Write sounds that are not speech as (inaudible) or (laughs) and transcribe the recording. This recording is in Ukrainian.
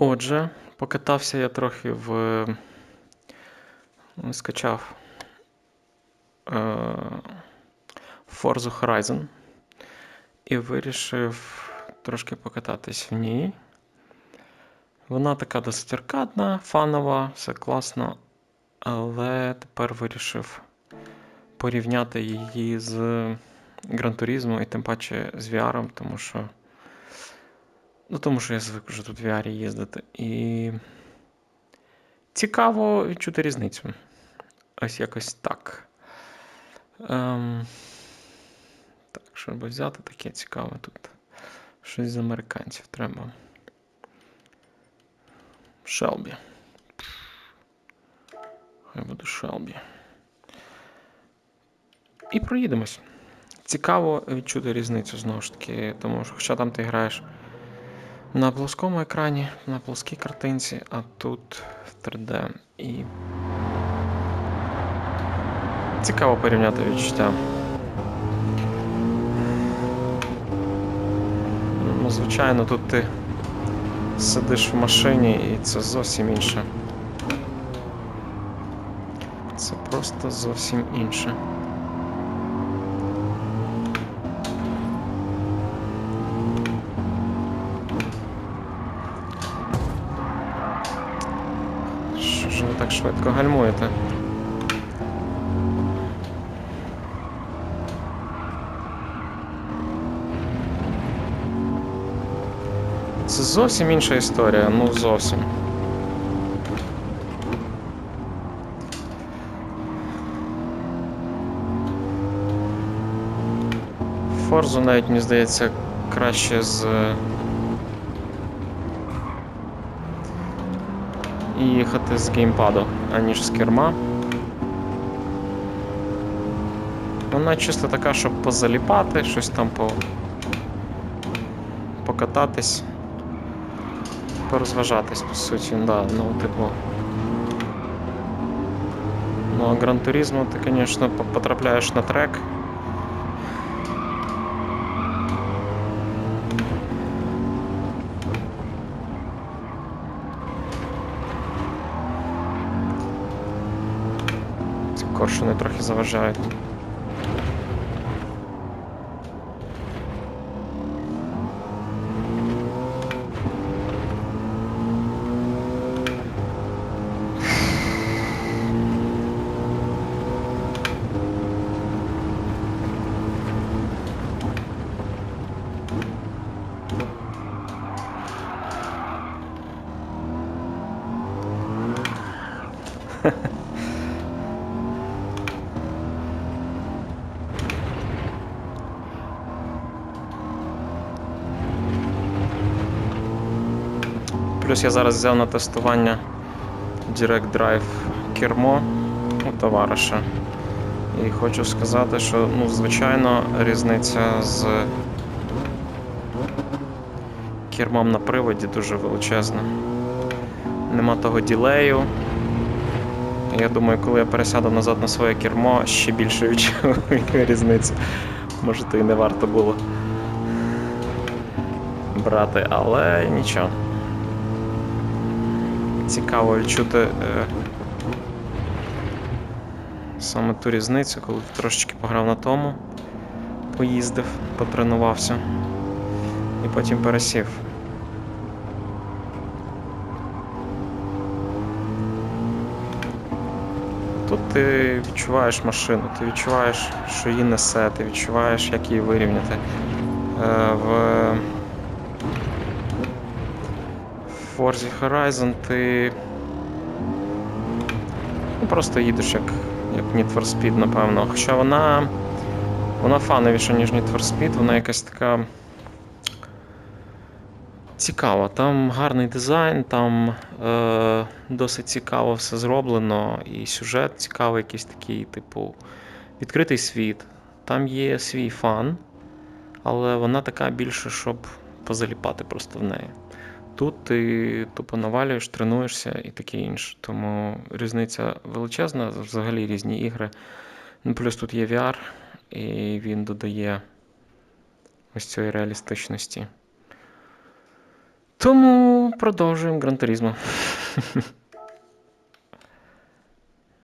Отже, покатався я трохи в. Скачав е, Forza Horizon і вирішив трошки покататись в ній. Вона така досить аркадна, фанова, все класно. Але тепер вирішив порівняти її з Gran Turismo і тим паче з VR, тому що. Ну, тому що я звик вже тут в VR їздити. І цікаво відчути різницю. Ось якось так. Ем... Так, щоб взяти таке цікаве тут. Щось з американців треба. Шелбі. Хай буде Шелбі. І проїдемось. Цікаво відчути різницю знову ж таки, тому що хоча там ти граєш на плоскому екрані, на плоскій картинці, а тут в 3D. І цікаво порівняти відчуття. Ну, звичайно, тут ти сидиш в машині і це зовсім інше. Це просто зовсім інше. Що ж ви так швидко гальмуєте? Це зовсім інша історія, ну зовсім. Форзу навіть, мені здається, краще з. Їхати з геймпаду, аніж з керма. Вона чисто така, щоб позаліпати, щось там по... покататись, порозважатись, по суті, да, ну, типу. Ну, а Turismo ти, звісно, потрапляєш на трек. Коршуни трохи заважають. (laughs) Плюс я зараз взяв на тестування Direct Drive кермо у товариша. І хочу сказати, що ну, звичайно різниця з кермом на приводі дуже величезна. Нема того ділею. Я думаю, коли я пересяду назад на своє кермо, ще більше відчую (laughs) різницю. Може, то і не варто було брати, але нічого. Цікаво відчути е, саме ту різницю, коли ти трошечки пограв на тому, поїздив, потренувався і потім пересів. Тут ти відчуваєш машину, ти відчуваєш, що її несе, ти відчуваєш, як її вирівняти. Е, в Forza Horizon ти ну, просто їдеш як, як Need for Speed, напевно. Хоча вона вона фановіша, ніж Need for Speed, вона якась така цікава. Там гарний дизайн, там е, досить цікаво все зроблено, і сюжет цікавий, якийсь такий, типу, відкритий світ. Там є свій фан, але вона така більше, щоб позаліпати просто в неї. Тут ти тупо навалюєш, тренуєшся і таке інше. Тому різниця величезна, взагалі різні ігри. Ну, Плюс тут є VR, і він додає ось цієї реалістичності. Тому продовжуємо Гран Турізмо. (laughs)